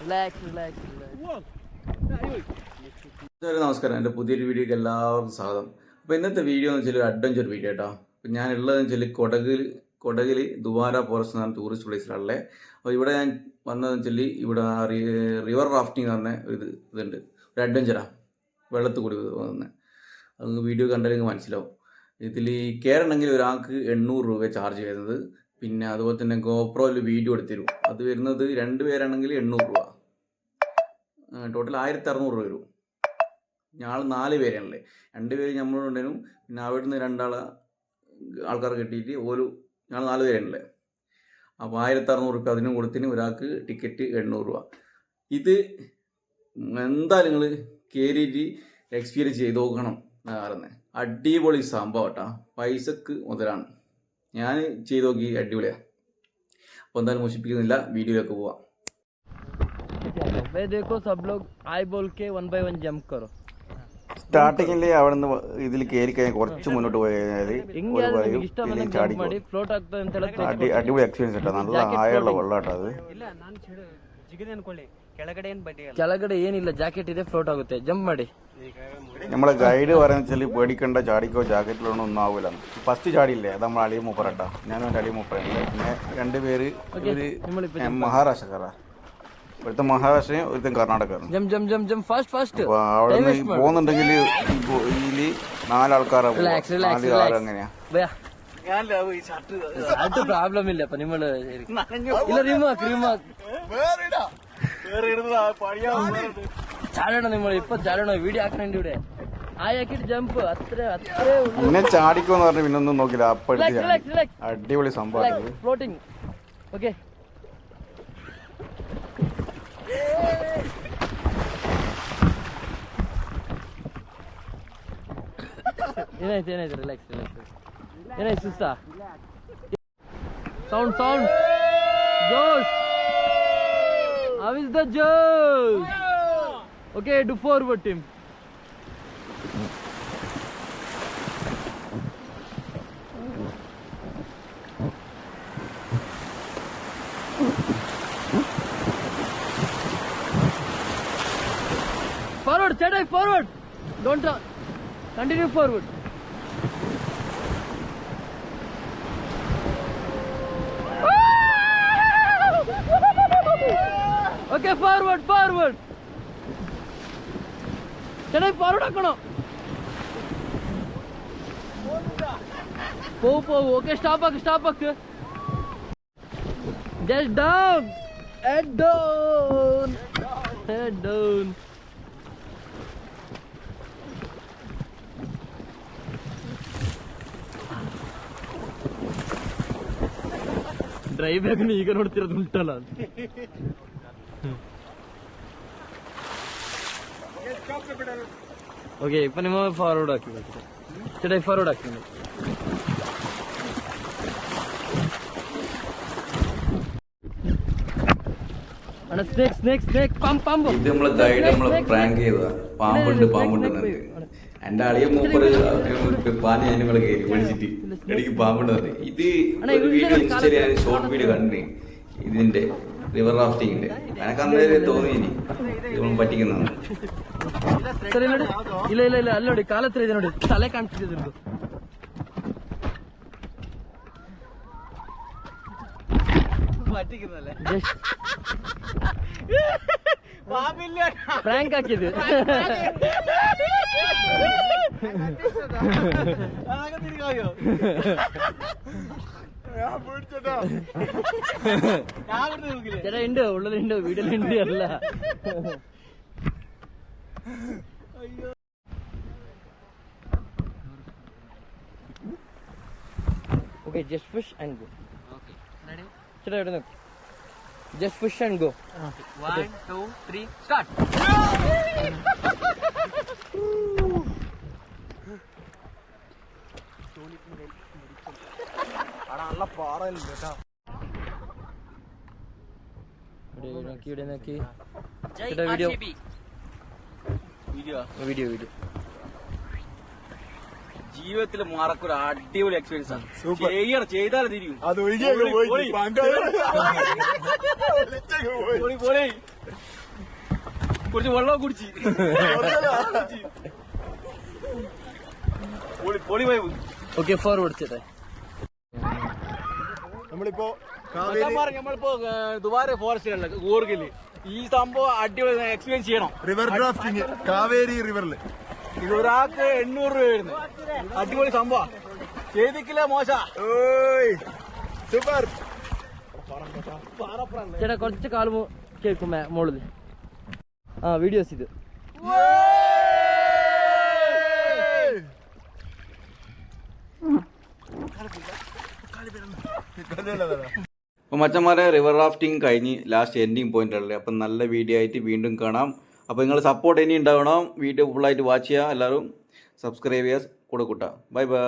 Relax relax ഇതൊരു നമസ്കാരം. എന്റെ പുതിയൊരു വീഡിയോക്ക് എല്ലാവർക്കും സ്വാഗതം. അപ്പോൾ ഇന്നത്തെ വീഡിയോ എന്ന് വെച്ചാൽ ഒരു അഡ്വഞ്ചർ വീഡിയോ കേട്ടോ അപ്പോൾ ഞാൻ ഉള്ളതെന്ന് വെച്ചാൽ കൊടകിൽ കൊടകിൽ ദുബാര ഫോറസ്റ്റ് എന്ന് പറഞ്ഞ ടൂറിസ്റ്റ് പ്ലേസിലാണല്ലേ അപ്പോൾ ഇവിടെ ഞാൻ വന്നതെന്ന് വെച്ചാൽ ഇവിടെ റിവർ റാഫ്റ്റിംഗ് എന്ന് പറഞ്ഞ ഒരു ഇത് ഇതുണ്ട്. ഒരു അഡ്വഞ്ചറാണ് വെള്ളത്തിൽ കൂടി പോകുന്നത് അത് വീഡിയോ കണ്ടാൽ നിങ്ങൾക്ക് മനസ്സിലാവും. ഇതിൽ കയറണമെങ്കിൽ ഒരാൾക്ക് എണ്ണൂറ് രൂപ ചാർജ് വരുന്നത്. പിന്നെ അതുപോലെ തന്നെ ഗോപ്രോയിൽ വീഡിയോ എടുത്തിരും. അത് വരുന്നത് രണ്ട് പേരാണെങ്കിൽ എണ്ണൂറ് രൂപ. ടോട്ടൽ ആയിരത്തി അറുന്നൂറ് രൂപ വരും. ഞങ്ങൾ നാല് പേരാണല്ലേ. രണ്ട് പേര് നമ്മളുണ്ടായിരുന്നു പിന്നെ അവിടുന്ന് രണ്ടാളെ ആൾക്കാർ കിട്ടിയിട്ട് ഒരു ഞങ്ങൾ നാല് പേരാണല്ലേ. അപ്പോൾ ആയിരത്തി അറുന്നൂറ് രൂപ അതിനും കൊടുത്തിന് ഒരാൾക്ക് ടിക്കറ്റ് എണ്ണൂറ് രൂപ. ഇത് എന്തായാലും നിങ്ങൾ കയറിയിട്ട് എക്സ്പീരിയൻസ് ചെയ്ത് നോക്കണം. നാറന്ന്. അടിപൊളി സംഭവം കേട്ടോ. പൈസക്ക് മുതലാണ്. ഞാൻ ചെയ്ത് നോക്കി അടിപൊളിയാണ് അപ്പോൾ എന്തായാലും മോശിപ്പിക്കുന്നില്ല. വീഡിയോയിലേക്ക് പോവാം. സ്റ്റാർട്ടിങ്ങിൽ അവിടെ लोग ഇതിൽ കയറി കഴിഞ്ഞാൽ കുറച്ച് മുന്നോട്ട് പോയി കഴിഞ്ഞാൽ അടിപൊളി എക്സ്പീരിയൻസ് കേട്ടോ. നല്ല ആയുള്ള വെള്ളം കേട്ടോ അത്. ಇಲ್ಲ ನಾನು ಚಿಡ ಜಿಗದೆ ಅನ್ಕೊಳ್ಳಿ ಕೆಳಗಡೆ ಏನ್ ಬಡ್ಡಿ ಅಲ್ಲ ಕೆಳಗಡೆ ಏನಿಲ್ಲ ಜಾಕೆಟ್ ಇದೆ ಫ್ಲೋಟ್ ಆಗುತ್ತೆ ಜಂಪ್ ಮಾಡಿ നമ്മളെ ഗൈഡ് പറയുന്ന വെച്ചാൽ പേടിക്കണ്ട ചാടിക്കോ ജാക്കറ്റിലൊന്നും ഒന്നും ആവില്ല ഫസ്റ്റ് ചാടിയില്ലേ അത് നമ്മൾ അളിയ മൂപ്പറട്ടാ ഞാനും എൻ്റെ അളിയ മൂപ്പറല്ലേ പിന്നെ രണ്ടുപേര് ഒരു നിങ്ങളിപ്പോ ഏ, മഹാരാഷ്ട്രക്കാരാ ഒരുത്തൻ മഹാരാഷ്ട്രയും ഒരുത്തൻ കർണാടകക്കാരൻ jump jump jump jump fast fast അപ്പൊ അവിടെ നിന്ന് പോകുന്നുണ്ടെങ്കിൽ ഇതില് നാലാൾക്കാരാ പോവാ. Relax, relax, നാല് relax. ആറ് എങ്ങനെയാ ಭಯ ഞാനല്ല ഈ ഷർട്ട് ಅದು ಪ್ರಾಬ್ಲಮ್ ಇಲ್ಲಪ್ಪ ನಿಮ್ಮಳು ಇಲ್ಲ ರಿಮಾಕ್ ರಿಮಾಕ್ വേറെ ഇടുന്നത് പണിയാ ചാടണം നമ്മൾ ഇപ്പൊ ചാടണം വീഡിയോ ആക്കണുണ്ട് ഇവിടെ ആയാക്കിട്ട് ജമ്പ് അത്ര അത്രേ ഉള്ളൂ പിന്നെ ചാടിക്കോന്ന് പറഞ്ഞ് പിന്നെ ഒന്നും നോക്കില്ല അപ്പൊ എടുത്ത് റിലാക്സ് ചാടി. റിലാക്സ് റിലാക്സ് അടിപൊളി സംഭവം ഫ്ലോട്ടിംഗ് ಓಕೆ ಏನಾಯ್ತು ಏನಾಯ್ತು ರಿಲ್ಯಾಕ್ಸ್ ರಿಲ್ಯಾಕ್ಸ್ ಏನಾಯ್ತು ಸುಸ್ತ sound sound Josh How is the joke? Okay, do forward team. Forward, Chadai, forward. Don't uh, continue forward. Okay, forward, forward. Chennai, forward ಹಾಕೋಣ ಹೋಗು ಹೋಗು ಓಕೆ ಸ್ಟಾಪ್ ಹಾಕು ಸ್ಟಾಪ್ ಹಾಕು just down head down head down drive bag ಈಗ ನೋಡ್ತಿರೋದು ಉಂಟಲ್ಲ okay ಇಪ್ಪ ನಿಮ್ಮ forward ಹಾಕಿ ಚಡೈ forward ಹಾಕಿ ನೀವು. ಅಣ್ಣ snake snake snake pump pump ഇത് നമ്മളെ ഗൈഡ് നമ്മളെ പ്രാങ്ക് ചെയ്തതാ പാമ്പുണ്ട് പാമ്പുണ്ട് എന്നിട്ട് എന്റെ അളിയ മൂപ്പറ് പാഞ്ഞ നമ്മളെ കയറി വിളിച്ചിട്ട് എനിക്ക് പാമ്പുണ്ട് പറഞ്ഞു ഇത് ഒരു വീഡിയോ ഇൻസ്റ്റയിൽ ഷോർട്ട് വീഡിയോ കണ്ടിന് ഇതിന്റെ റിവർ റാഫ്റ്റിങ്ങിന്റെ എനക്ക് അന്നേരം തോന്നി ഇനി ഇവൻ പറ്റിക്കുന്നതാണ് ಸರಿ ನೋಡಿ ಇಲ್ಲ ಇಲ್ಲ ಇಲ್ಲ ಅಲ್ಲಿ ನೋಡಿ ಕಾಲ ಹತ್ರ ಇದೆ ನೋಡಿ ತಲೆ ಕಾಣಿಸ್ತಿದೆ ಇದ್ರದ್ದು പറ്റിക്കുന്നല്ലേ പാമ്പില്ല ಫ್ರ್ಯಾಂಕ್ ಹಾಕಿದ್ದು അതൊക്കെ ചേട്ടാ ഉണ്ട് ഉള്ളത് വീട്ടിലുണ്ട് അല്ല. Okay just fish and go ചേട്ടാ എവിടെ നോക്ക് just fish and go one two three start പാറയില്ല കേട്ടോ. ഇവിടെ നോക്കി ഇവിടെ നോക്കി. ചേട്ടാ വീഡിയോ? Video video. ജീവിതത്തിൽ മറക്കൊരു അടിപൊളി എക്സ്പീരിയൻസ് ആണ്. ചെയ്യണം ചെയ്താൽ തിരിയും. അത് പൊളി കുറച്ച് വെള്ളം കുടിച്ച്. പൊളി പൊളി പോയി. ഓക്കെ ഫോർവേഡ് ചേട്ടാ നമ്മളിപ്പോ നമ്മളിപ്പോ ദുബാര ഫോറസ്റ്റിലല്ല കൂർഗിൽ ഈ സംഭവം അടിപൊളി എക്സ്പീരിയൻസ് ചെയ്യണം. റിവർ ഡ്രാഫ്റ്റിംഗ് കാവേരി റിവറിൽ ഇത് ഒരാൾക്ക് എണ്ണൂറ് രൂപ വരുന്നു. അടിപൊളി സംഭവം. ചെയ്തിക്കില്ല മോശ? ഓയ് സൂപ്പർ. ചേട്ടാ കുറച്ച് കാൽ കേൾക്കും മോളിൽ? ആ വീഡിയോസ് ഇത്. അപ്പോൾ മച്ചന്മാരെ റിവർ റാഫ്റ്റിംഗ് കഴിഞ്ഞ് ലാസ്റ്റ് എൻഡിങ് പോയിന്റ് അല്ലേ അപ്പം നല്ല വീഡിയോ ആയിട്ട് വീണ്ടും കാണാം. അപ്പോൾ നിങ്ങൾ സപ്പോർട്ട് ഇനി ഉണ്ടാവണം. വീഡിയോ ഫുള്ളായിട്ട് വാച്ച് ചെയ്യുക. എല്ലാവരും സബ്സ്ക്രൈബ് ചെയ്യുക. കൂടെ കൂട്ടാം. Bye bye